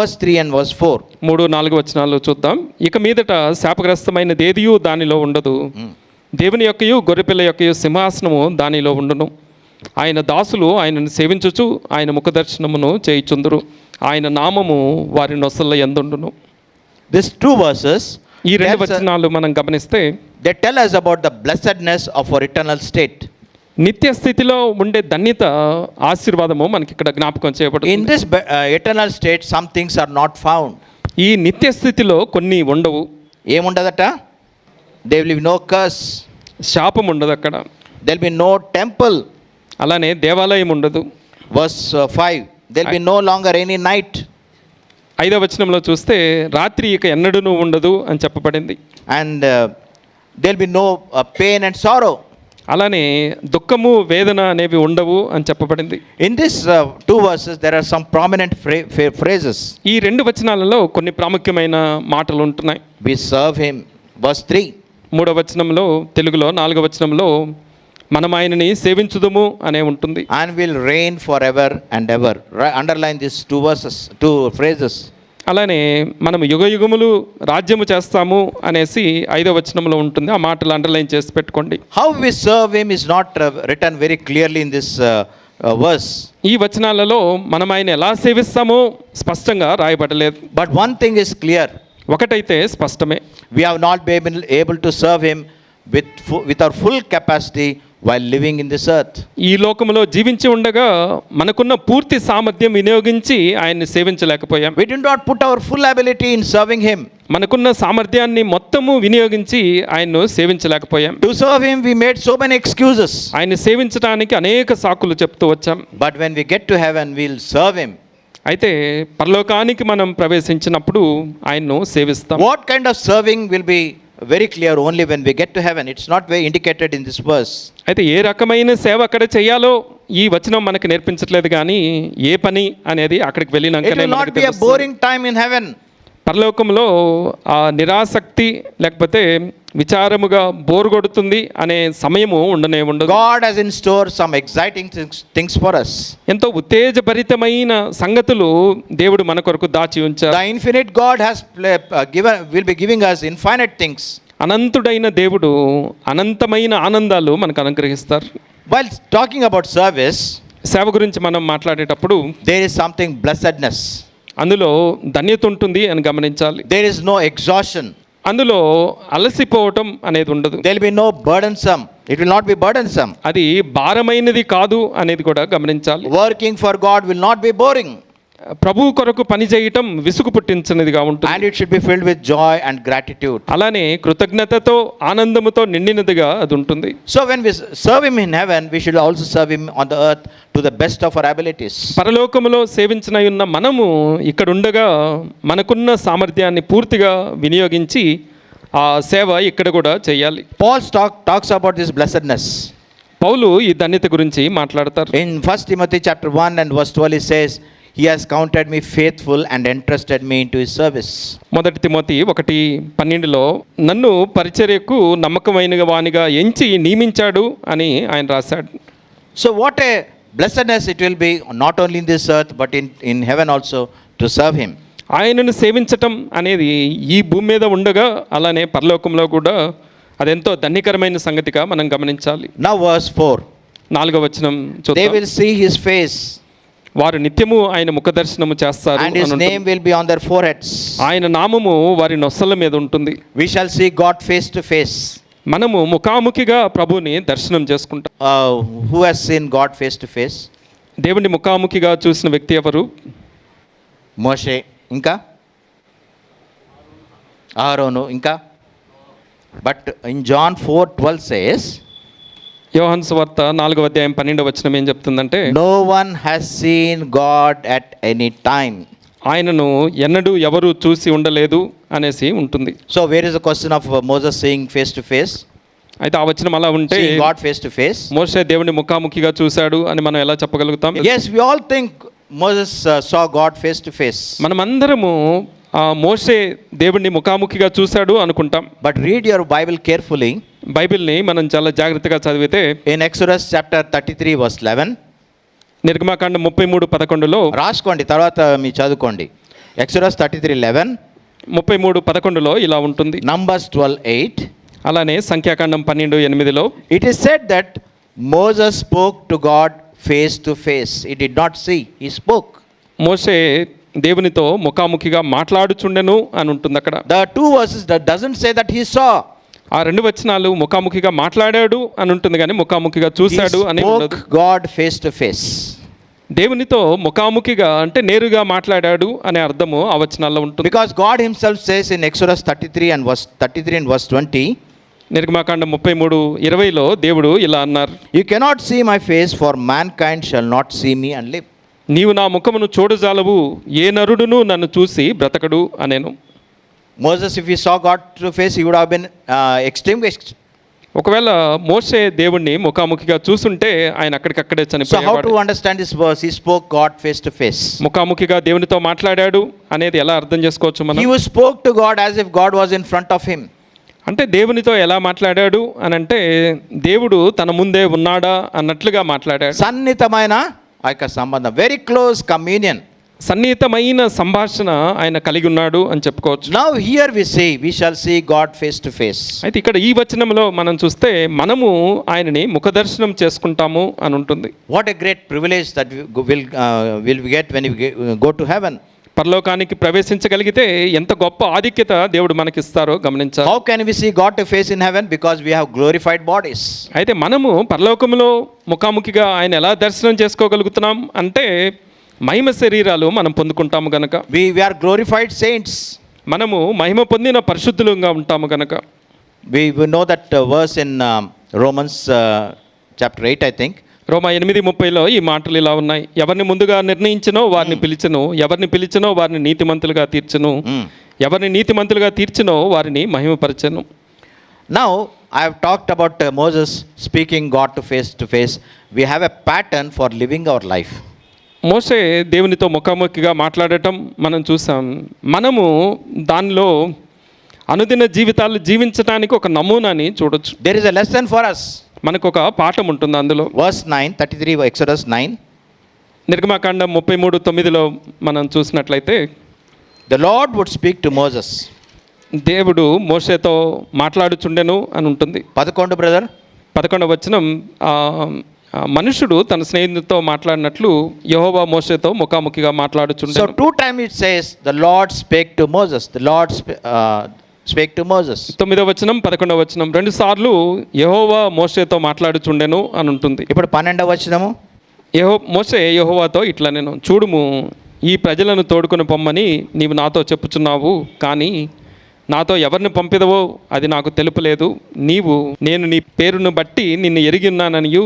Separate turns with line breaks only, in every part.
Verse 3 and verse 4.
మూడు నాలుగు వచనాలు చూద్దాం. ఇక మీదట శాపగ్రస్తమైన దేదియు దానిలో ఉండదు. దేవుని యొక్కయు గొర్రెపిల్ల యొక్కయు సింహాసనము దానిలో ఉండును. ఆయన దాసులు ఆయనను సేవించుచు ఆయన ముఖదర్శనమును చేయుచుందురు. ఆయన నామము వారి నొసల్ల ఎందుండును.
These two verses
ఈ రెండు వచనాలు మనం గమనిస్తే
they tell us about the blessedness of our eternal state.
నిత్యస్థితిలో ఉండే ధన్యత ఆశీర్వాదము మనకి ఇక్కడ జ్ఞాపకం చేయబడుతుంది.
In this eternal state somethings are not found
ఈ నిత్యస్థితిలో కొన్ని ఉండవు.
ఏముండదట? దే విల్ నో కస్
శాపం ఉండదు అక్కడ
దెల్ బి నో టెంపుల్
అలానే దేవాలయం ఉండదు
verse five there'll be no longer any night
ఐదో వచనంలో చూస్తే రాత్రి ఇక ఎన్నడూ ఉండదు అని చెప్పబడింది.
And there'll be no pain and sorrow
అలానే దుఃఖము వేదన అనేవి ఉండవు అని చెప్పబడింది.
In this two verses there are some prominent phrases
ఈ రెండు వచనాలలో కొన్ని ప్రాముఖ్యమైన మాటలు ఉంటున్నాయి.
We serve him verse three
మూడవ వచనంలో తెలుగులో నాలుగవ వచనంలో మనం ఆయనని సేవించుదుము అనే ఉంటుంది.
And will reign for ever and ever underline this two verses two phrases
అలానే మనం యుగ యుగములు రాజ్యము చేస్తాము అనేసి ఐదో వచనంలో ఉంటుంది. ఆ మాటలు అండర్లైన్ చేసి పెట్టుకోండి.
How we serve him is not written very clearly in this verse
ఈ వచనాలలో మనం ఆయన ఎలా సేవిస్తామో స్పష్టంగా రాయబడలేదు.
But one thing is clear
ఒకటైతే స్పష్టమే.
We have not been able to serve him with with our full capacity while living in this earth
ఈ లోకంలో జీవించి ఉండగా మనకున్న పూర్తి సామర్థ్యం వినియోగించి ఆయన్ని సేవించలేకపోయాం.
We did not put our full ability in serving him
మనకున్న సామర్థ్యాన్ని మొత్తము వినియోగించి ఆయన్ను సేవించలేకపోయాం.
Serve him we made so many excuses
ఆయన సేవించడానికి అనేక సాకులు చెప్తూ వచ్చాం.
But when we get to heaven we'll serve him
అయితే పరలోకానికి మనం ప్రవేశించినప్పుడు ఆయన్ను సేవిస్తాం.
What kind of serving will be very clear only when we get to heaven. It's not very indicated in this verse.
అయితే ఏ రకమైన సేవ అక్కడ చేయాలో ఈ వచనం మనకి నేర్పించట్లేదు కానీ ఏ పని అనేది అక్కడికి
It
వెళ్ళినాకనే
will not
మనకి పరలోకంలో ఆ నిరాసక్తి లేకపోతే విచారముగా బోర్ కొడుతుంది అనే సమయము ఉండనే ఉండదు.
God has in store some exciting things for us.
ఎంతో ఉత్తేజభరితమైన సంగతులు దేవుడు మన కొరకు దాచి
ఉంచాడు the infinite God has given will be giving us infinite things
అనంతుడైన దేవుడు అనంతమైన ఆనందాలు మనకు అనుగ్రహిస్తారు.
వైల్ టాకింగ్ అబౌట్ సర్వీస్
సేవ గురించి మనం మాట్లాడేటప్పుడు
దేర్ ఇస్ సంథింగ్ బ్లెస్డ్నెస్
అందులో ధన్యత ఉంటుంది అని గమనించాలి
There is no exhaustion.
అందులో అలసిపోవటం అనేది ఉండదు
There will be no burdensome. It will not be burdensome.
అది భారమైనది కాదు అనేది కూడా గమనించాలి
Working for God will not be boring.
ప్రభు కొరకు పని చేయటం విసుగు పుట్టించినదిగా ఉంటుంది.
And it should be filled with joy and gratitude
అలానే కృతజ్ఞతతో ఆనందంతో నిండినదిగా అది ఉంటుంది.
So when we serve him in heaven we should also serve him on the earth to the best of our abilities
పరలోకములో సేవించిన ఉన్న మనము ఇక్కడ ఉండగా మనకున్న సామర్థ్యాన్ని పూర్తిగా వినియోగించి ఆ సేవ ఇక్కడ కూడా చేయాలి.
Paul stock talks about this blessedness
పౌలు ఈ ధన్యత గురించి మాట్లాడతారు.
In first Timothy chapter one and first twelve is says he has counted me faithful and entrusted me into his service
మొదటి తిమోతి ఒకటి పన్నెండులో నన్ను పరిచర్యకు నమ్మకమైన వానిగా ఎంచి నియమించాడు అని ఆయన రాశాడు.
So what a blessedness it will be not only in this earth but in in heaven also to serve him
ఆయనను సేవించటం అనేది ఈ భూమి మీద ఉండగా అలానే పరలోకంలో కూడా అదెంతో ధన్యకరమైన సంగతిగా మనం గమనించాలి.
నవ్ వర్స్ ఫోర్
నాలుగో వచనం they
will see his face
వారు నిత్యము ఆయన ముఖదర్శనము చేస్తారు
and His
అని ఉంటుంది.
name will be on their foreheads.
ఆయన నామము వారి నొස්සల మీద ఉంటుంది
We shall see God face to face.
మనము ముఖాముఖిగా ప్రభుని దర్శనం చేసుకుంటాం
who has seen God face to face?
దేవుని ముఖాముఖిగా చూసిన వ్యక్తి ఎవరు
మోషే ఇంకా ఆరోను ఇంకా but in John four twelve says
యోహన్ సువార్త నాలుగవ అధ్యాయం పన్నెండవ వచనం ఏం చెప్తుందంటే
no one has seen God at any time
ఆయనను ఎన్నడూ ఎవరు చూసి ఉండలేదు అనేసి ఉంటుంది.
So where is the question of Moses seeing face to face
అయితే ఆ వచనం అలా ఉంటే
గాడ్ ఫేస్ టు ఫేస్
మోసే దేవుని ముఖాముఖిగా చూశాడు అని మనం ఎలా చెప్పగలుగుతాం?
As we all think Moses saw God face to face
మనమందరము మోసే దేవుణ్ణి ముఖాముఖిగా చూశాడు అనుకుంటాం.
But read your Bible carefully
బైబిల్ని మనం చాలా జాగ్రత్తగా చదివితే
In Exodus chapter 33, verse 11,
నిర్గమాకాండం ముప్పై మూడు పదకొండులో
రాసుకోండి తర్వాత మీ చదువుకోండి. ఎక్సరస్ థర్టీ త్రీ లెవెన్
ముప్పై మూడు పదకొండులో ఇలా ఉంటుంది.
నంబర్స్ ట్వెల్వ్ ఎయిట్
అలానే సంఖ్యాకాండం పన్నెండు ఎనిమిదిలో
it is said that Moses spoke to God face to face it did not see he spoke
మోషే దేవునితో ముఖాముఖిగా మాట్లాడుచుండెను అని ఉంటుంది అక్కడ.
The two verses that doesn't say that he saw
ఆ రెండు వచనాలు ముఖాముఖిగా మాట్లాడాడు అని ఉంటుంది కానీ ముఖాముఖిగా చూశాడు అని
గాడ్ ఫేస్ టు ఫేస్
దేవునితో ముఖాముఖిగా అంటే నేరుగా మాట్లాడాడు అనే అర్థము ఆ వచనాల్లో ఉంటుంది.
Because God himself says in Exodus thirty three and verse thirty three and verse twenty
నిర్గమాకాండం ముప్పై మూడు ఇరవైలో దేవుడు ఇలా అన్నారు.
You cannot see my face for mankind shall not see me and live
నీవు నా ముఖమును చూడజాలవు ఏ నరుడును నన్ను చూసి బ్రతకడు అనేను.
Moses if you saw God to face you would have been extremest
ఒకవేళ మోసే దేవుణ్ణి ముఖాముఖిగా చూసుంటే ఆయన అక్కడికక్కడే చనిపోయాడు
to understand this verse? He spoke God face to face.
ముఖాముఖిగా దేవునితో మాట్లాడాడు అనేది ఎలా అర్థం చేసుకోవచ్చు మనం
was spoke to God as if God was in front of him.
అంటే దేవునితో ఎలా మాట్లాడాడు అని అంటే దేవుడు తన ముందే ఉన్నాడా అన్నట్లుగా మాట్లాడాడు
సన్నిహితమైన ఆ యొక్క సంబంధం వెరీ క్లోజ్ కమ్యూనియన్
సన్నిహితమైన సంభాషణ ఆయన కలిగి ఉన్నాడు అని చెప్పుకోవచ్చు.
Now here we see we shall see God face to face
అయితే ఇక్కడ ఈ వచనంలో మనం చూస్తే మనము ఆయనని ముఖదర్శనం చేసుకుంటాము అని ఉంటుంది.
What a great privilege that will will get when go to heaven
పరలోకానికి ప్రవేశించగలిగితే ఎంత గొప్ప ఆధిక్యత దేవుడు మనకిస్తారో గమనించాలి.
How can we see God to face in heaven because we have glorified bodies
అయితే మనము పరలోకంలో ముఖాముఖిగా ఆయన ఎలా దర్శనం చేసుకోగలుగుతున్నాం అంటే మహిమ శరీరాలు మనం పొందుకుంటాము గనక.
We we are glorified saints
మనము మహిమ పొందిన పరిశుద్ధులుగా ఉంటాము గనక.
We know that verse in Romans chapter eight I think
రోమా ఎనిమిది ముప్పైలో ఈ మాటలు ఇలా ఉన్నాయి. ఎవరిని ముందుగా నిర్ణయించినో వారిని పిలిచను ఎవరిని పిలిచినో వారిని నీతిమంతులుగా తీర్చను. ఎవరిని నీతిమంతులుగా తీర్చినో వారిని మహిమపరచను.
I have talked about uh, Moses speaking God to face to face. We have a pattern for living our life.
మోసే దేవునితో ముఖాముఖిగా మాట్లాడటం మనం చూసాం మనము దానిలో అనుదిన జీవితాలు జీవించడానికి ఒక నమూనాని చూడొచ్చు
There is a lesson for us.
మనకు ఒక పాఠం ఉంటుంది అందులో
Verse 9, 33, Exodus 9.
నిర్గమాకాండం ముప్పై మూడు తొమ్మిదిలో మనం చూసినట్లయితే
The Lord would speak to Moses.
దేవుడు మోసేతో మాట్లాడుచుండెను అని ఉంటుంది
పదకొండు బ్రదర్
పదకొండవ ఆ, ఆ, మనుషుడు తన స్నేహితుడితో మాట్లాడినట్లు యెహోవా మోసేతో ముఖాముఖిగా
two times it says, The Lord spake to Moses. The Lord sp- uh, spake to Moses.
తొమ్మిదవ వచనం పదకొండవ వచనం రెండు సార్లు యెహోవా మోసేతో మాట్లాడుచుండెను అని ఉంటుంది
ఇప్పుడు పన్నెండవ వచనము
యహో మోసే యెహోవాతో ఇట్లా నేను చూడుము ఈ ప్రజలను తోడుకొని పొమ్మని నీవు నాతో చెప్పుచున్నావు కానీ నాతో ఎవరిని పంపిదవో అది నాకు తెలుపలేదు నీవు నేను నీ పేరును బట్టి నిన్ను ఎరిగి ఉన్నాననియు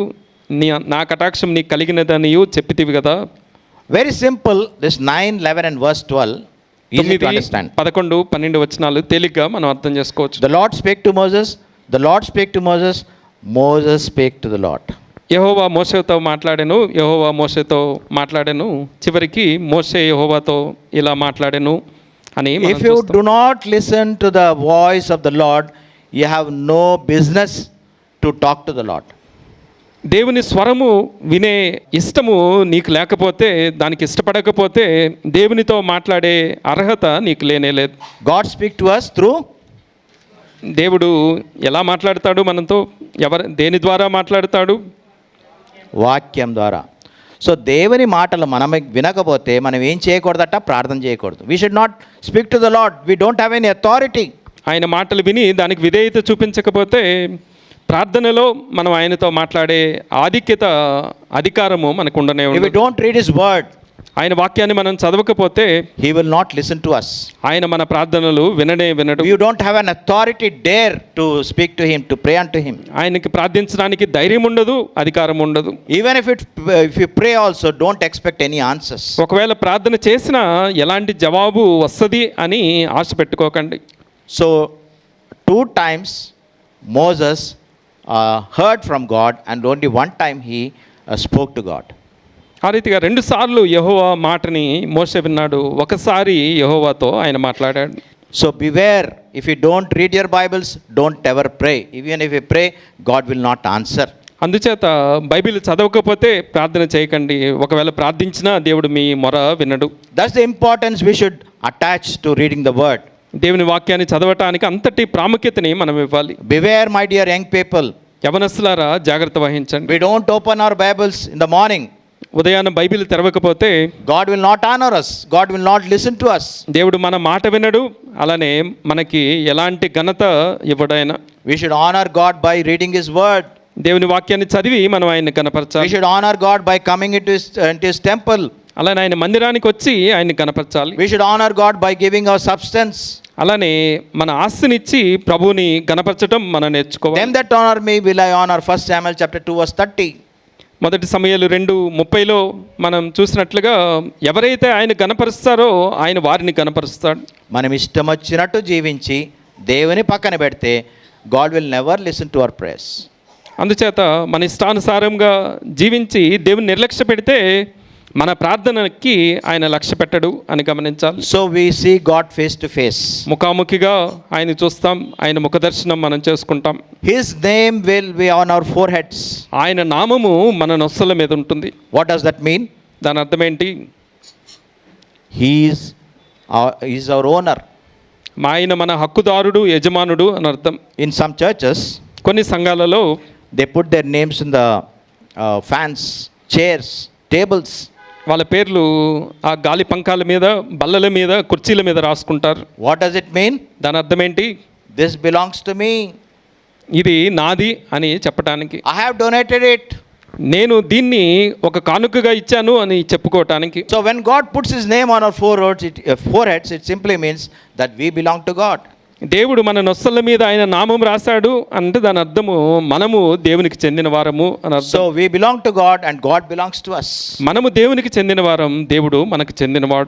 నీ నా కటాక్షం నీకు కలిగినదనియు చెప్పితివి కదా
very simple this nine eleven and verse twelve to
తొమ్మిది
అండర్స్టాండ్
పదకొండు పన్నెండు వచనాలు తేలిగ్గా మనం అర్థం చేసుకోవచ్చు
The Lord spake to Moses. The Lord spake to Moses. Moses spake to the Lord.
యహోవా మోసేతో మాట్లాడాను యహోవా మోసేతో మాట్లాడాను చివరికి మోసే యహోవాతో ఇలా మాట్లాడాను అని
you
చూస్తాం.
do not listen to the voice of the Lord, you have no business to talk to the Lord.
దేవుని స్వరము వినే ఇష్టము నీకు లేకపోతే దానికి ఇష్టపడకపోతే దేవునితో మాట్లాడే అర్హత నీకు లేనే లేదు.
God speak to us through
దేవుడు ఎలా మాట్లాడతాడు మనతో? ఎవరు దేని ద్వారా మాట్లాడతాడు?
వాక్యం ద్వారా. సో దేవుని మాటలు మనం వినకపోతే మనం ఏం చేయకూడదట? ప్రార్థన చేయకూడదు. We should not speak to the Lord we don't have any authority
ఆయన మాటలు విని దానికి విధేయత చూపించకపోతే ప్రార్థనలో మనం ఆయనతో మాట్లాడే ఆధిక్యత అధికారము మనకు ఉండనే ఉండదు.
డోంట్ రీడ్ ఇస్ వర్డ్
ఆయన వాక్యాన్ని మనం చదవకపోతే
he will not listen to us
ఆయన మన ప్రార్థనలు వినడే వినడు.
You don't have an authority dare to speak to him to pray unto him
ఆయనకి ప్రార్థించడానికి ధైర్యం ఉండదు అధికారం ఉండదు.
Even if it if you pray also don't expect any answers
ఒకవేళ ప్రార్థన చేసినా ఎలాంటి జవాబు వస్తుంది అని ఆశ పెట్టుకోకండి.
So two times Moses heard from God and only one time he spoke to God
ఆ రీతిగా రెండు సార్లు యహోవా మాటని మోసే విన్నాడు. ఒకసారి యహోవాతో ఆయన మాట్లాడాడు.
So beware if you don't read your Bibles don't ever pray even if you pray God will not answer
అందుచేత బైబిల్ చదవకపోతే ప్రార్థన చేయకండి. ఒకవేళ ప్రార్థించినా దేవుడు మీ మొర విన్నాడు
that's the importance we should attach to reading the word
దేవుని వాక్యాన్ని చదవటానికి అంతటి ప్రాముఖ్యతని మనం ఇవ్వాలి.
Beware my dear young people
యవనస్తులారా జాగ్రత్త వహించండి.
We don't open our Bibles in the morning
ఉదయాన్న Bible తెరవకపోతే
God will not honour us God will not listen to us
దేవుడు మన మాట వినడు. అలానే మనకి ఎలాంటి ఘనత ఇవ్వడైనా.
We should honour God by reading his word
దేవుని వాక్యాన్ని చదివి మనం
ఆయన
కనపరచాలి
we should honour God by coming it to his temple
అలానే ఆయన మందిరానికి వచ్చి ఆయన కనపరచాలి
we should honour God by giving our substance
అలానే మన ఆస్తినిచ్చి ప్రభువుని గణపరచటం మనం నేర్చుకోవాలి
Them that honor me will I honor. 1 Samuel chapter 2 verse 30.
మొదటి సమయాలు రెండు ముప్పైలో మనం చూసినట్లుగా ఎవరైతే ఆయన గణపరుస్తారో ఆయన వారిని గణపరుస్తాడు
మనం ఇష్టం వచ్చినట్టు జీవించి దేవుని పక్కన పెడితే God will never listen to our prayers
అందుచేత మన ఇష్టానుసారంగా జీవించి దేవుని నిర్లక్ష్య పెడితే మన ప్రార్థనకి ఆయన లక్ష్య పెట్టడు అని గమనించాలి.
So we see God face to face
ముఖాముఖిగా ఆయన చూస్తాం ఆయన ముఖదర్శనం మనం చేసుకుంటాం.
His name will be on our foreheads
ఆయన నామము మన నొస్సల మీద ఉంటుంది.
వాట్ డస్ దట్ మీన్
దాని అర్థం ఏంటి?
హీఈస్ ఈజ్ అవర్ ఓనర్
మా ఆయన మన హక్కుదారుడు యజమానుడు అని అర్థం.
ఇన్ సమ్ చర్చెస్
కొన్ని సంఘాలలో
they put their names in the fans chairs tables
వాళ్ళ పేర్లు ఆ గాలి పంకాల మీద బల్లల మీద కుర్చీల మీద రాసుకుంటారు.
వాట్ డస్ ఇట్ మీన్
దాని అర్థం ఏంటి?
దిస్ బిలాంగ్స్ టు మీ
ఇది నాది అని చెప్పటానికి.
ఐ హ్యావ్ డొనేటెడ్ ఇట్
నేను దీన్ని ఒక కానుకగా ఇచ్చాను అని చెప్పుకోవటానికి.
So when God puts His name on our foreheads, it, uh, foreheads, it simply means that we belong to God.
దేవుడు మన నొස්සల మీద ఆయన నామం రాశాడు అంటే దాని అర్థము మనము దేవునికి చెందిన వారము అని అర్థం
So we belong to God and God belongs to us.
మనము దేవునికి చెందిన వారం దేవుడు మనకు చెందినవాడు